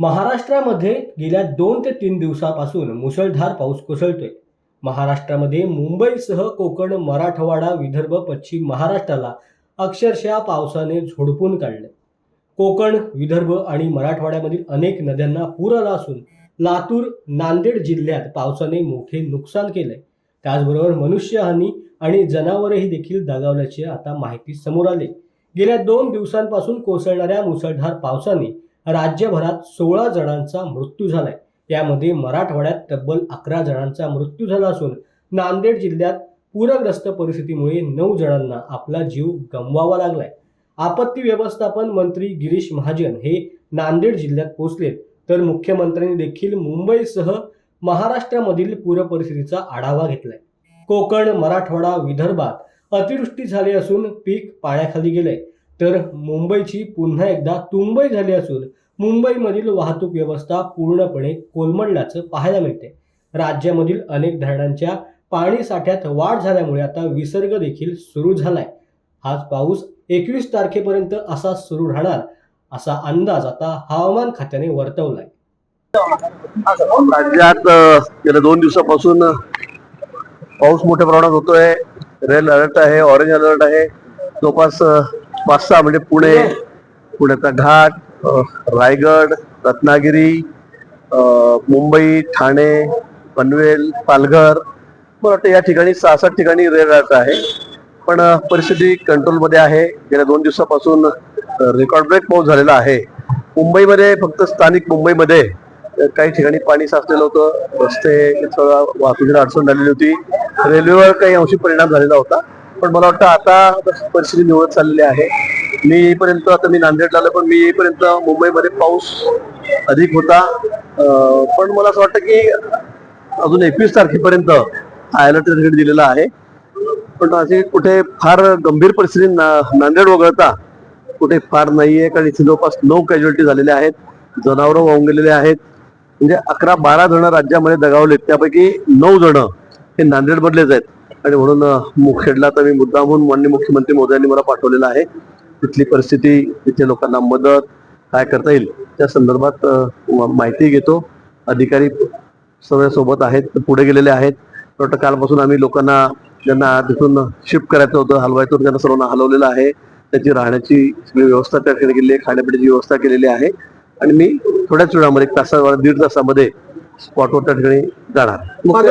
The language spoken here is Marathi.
महाराष्ट्रामध्ये गेल्या दोन ते तीन दिवसापासून मुसळधार पाऊस कोसळतोय. महाराष्ट्रामध्ये मुंबईसह कोकण मराठवाडा विदर्भ पश्चिम महाराष्ट्राला अक्षरशः पावसाने झोडपून काढले कोकण विदर्भ आणि मराठवाड्यामधील अनेक नद्यांना पूर आला असून लातूर नांदेड जिल्ह्यात पावसाने मोठे नुकसान केलंय. त्याचबरोबर मनुष्यहानी आणि जनावरही देखील दगावल्याची आता माहिती समोर आली. गेल्या दोन दिवसांपासून कोसळणाऱ्या मुसळधार पावसाने राज्यभरात सोळा जणांचा मृत्यू झालाय. यामध्ये मराठवाड्यात तब्बल अकरा जणांचा मृत्यू झाला असून नांदेड जिल्ह्यात पूरग्रस्त परिस्थितीमुळे नऊ जणांना आपला जीव गमवावा लागलाय. आपत्ती व्यवस्थापन मंत्री गिरीश महाजन हे नांदेड जिल्ह्यात पोहोचलेत तर मुख्यमंत्र्यांनी देखील मुंबईसह महाराष्ट्रामधील पूरपरिस्थितीचा आढावा घेतलाय. कोकण मराठवाडा विदर्भात अतिवृष्टी झाली असून पीक पाण्याखाली गेलंय. तर मुंबईची पुन्हा एकदा तुंबई झाली असून मुंबईमधील वाहतूक व्यवस्था पूर्णपणे कोलमडल्याचं पाहायला मिळते. राज्यामधील अनेक धरणांच्या पाणी साठ्यात वाढ झाल्यामुळे आता विसर्ग देखील सुरू झालाय. हाच पाऊस एकवीस तारखेपर्यंत असा सुरू राहणार असा अंदाज आता हवामान खात्याने वर्तवलाय. राज्यात गेल्या दोन दिवसापासून पाऊस मोठ्या प्रमाणात होतोय. रेड अलर्ट आहे ऑरेंज अलर्ट आहे. जवळपास पाच सहा म्हणजे पुणे पुण्याचा घाट रायगड रत्नागिरी मुंबई ठाणे पनवेल पालघर. मला वाटतं या ठिकाणी सहा सात ठिकाणी रेड अलर्ट आहे पण परिस्थिती कंट्रोलमध्ये आहे. गेल्या दोन दिवसापासून रेकॉर्ड ब्रेक पाऊस झालेला आहे. मुंबईमध्ये फक्त स्थानिक मुंबईमध्ये काही ठिकाणी पाणी साचलेलं होतं. रस्ते सगळं वाहतुकीला अडचण झालेली होती. रेल्वेवर काही अंशी परिणाम झालेला होता. पण मला वाटतं आता परिस्थिती निवडत चाललेली आहे. मी येईपर्यंत आता मी नांदेडला आलो पण मी येईपर्यंत मुंबईमध्ये पाऊस अधिक होता. पण मला असं वाटतं की अजून एकवीस तारखेपर्यंत अलर्ट तिकीट दिलेला आहे. पण असे कुठे फार गंभीर परिस्थिती ना- नांदेड वगळता कुठे फार नाहीये. कारण इथे जवळपास नऊ कॅज्युअलिटी झालेल्या आहेत. जनावरं वाहून गेलेले आहेत. म्हणजे अकरा बारा जण राज्यामध्ये दगावलेत. त्यापैकी नऊ जण हे नांदेडमधलेच आहेत. आणि म्हणून मुखेडला तर मी मुद्दामहून माननीय मुख्यमंत्री मोदयांनी मला पाठवलेला आहे. तिथली परिस्थिती तिथे लोकांना मदत काय करता येईल त्या संदर्भात माहिती घेतो. अधिकारी सगळ्या सोबत आहेत पुढे गेलेले आहेत. वाटतं कालपासून आम्ही लोकांना ज्यांना तिथून शिफ्ट करायचं होतं. हलवायचं त्यांना सर्वांना हलवलेलं आहे. त्याची राहण्याची सगळी व्यवस्था त्या ठिकाणी केलेली आहे. खाण्यापिण्याची व्यवस्था केलेली आहे. आणि मी थोड्याच वेळामध्ये एक तासावर दीड तासामध्ये स्पॉटवर त्या ठिकाणी जाणार.